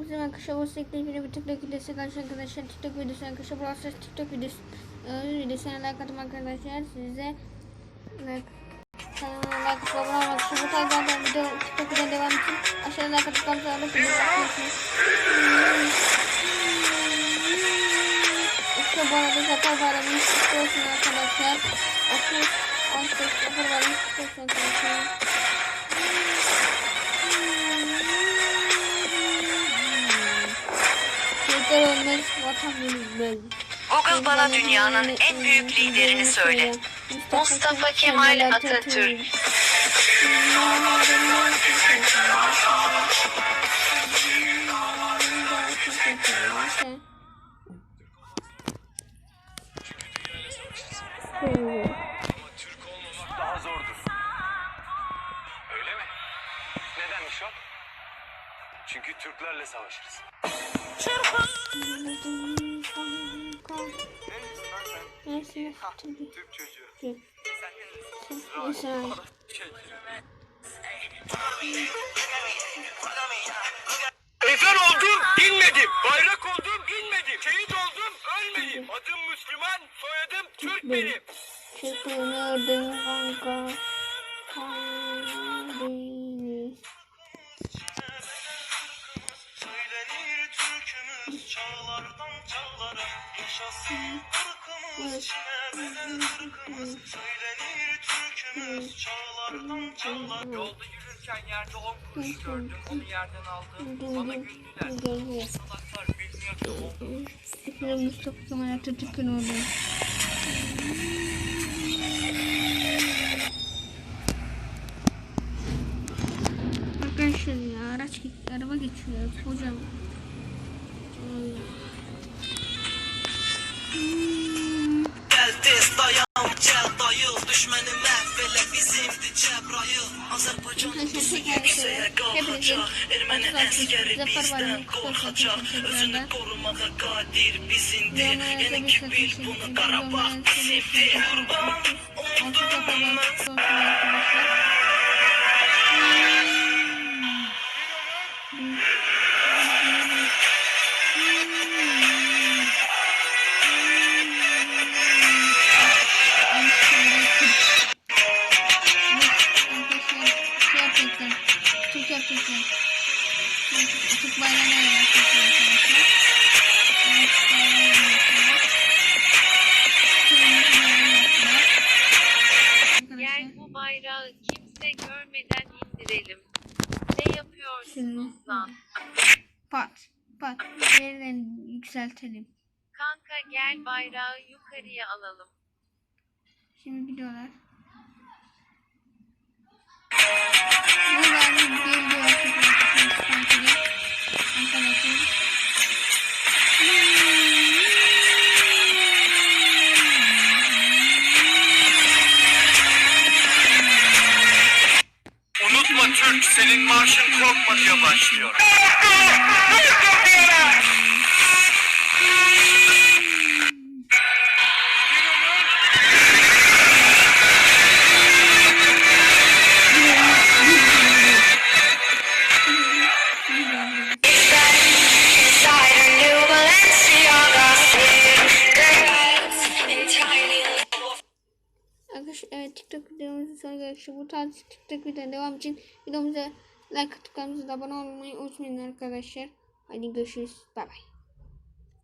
Bizim arkadaşlar bu sekte bir TikTok videosu karşı arkadaşlar. TikTok videosu arkadaşlar Stars TikTok videosu. Videosuna like atın arkadaşlar. Size like kanalıma like atıp abone olmak için bu tarzdan video TikTok videoya devam için aşağıya like atıp kamsa alıp İşte bu arada zaten bayramını kutlu olsun arkadaşlar. 30 18 sıfır bayramını kutlu olsun arkadaşlar Google bana dünyanın en büyük liderini söyle. Mustafa Kemal Atatürk. Türk olmamak daha zordur. Öyle mi? Nedenmiş o? Çünkü Türklerle savaşırız. Türk Ezer oldum, inmedim. Bayrak oldum, inmedim. Şehit oldum, ölmedim. Adım Müslüman, soyadım Türk benim. çıkıyordun kanka. Kalbimiz. Türkümüz çağlardan çağlara yaşasın ırkımız ebeden ırkımız Söylenir türkümüz çağlardan çağlara Yolda yürürken yerde on kuruş gördüm. Onu yerden aldım. Bana güldüler. Salaklar bilmiyor ki o Sıfır Mustafa Kemal Atatürk'ün oğlu. Arkadaşlar ya araç araba geçiyor hocam. Dayıl Düşmeni mahvele bizimdi Cebrail. Azerbaycan'ın tuzu yükseğe kalkacak. Ermeni askeri bizden korkacak. Özünü korumaya kadir bizimdir Yeni ki bil bunu Karabağ bizimdir Kurban oldum. Ben arkadaşlar. Türk bayrağına yapacaklar. Arkadaşlar. Gel bu bayrağı kimse görmeden indirelim. Ne yapıyorsunuz lan? Pat. Pat. Yerden yükseltelim. Kanka gel bayrağı yukarıya alalım. Şimdi gidiyorlar. Unutma Türk, senin marşın korkma diye başlıyor. Sonuna geldik. Bu tarz TikTok videoların devam için videomuza like atıp kanalımıza abone olmayı unutmayın arkadaşlar. Hadi görüşürüz. Bay bay.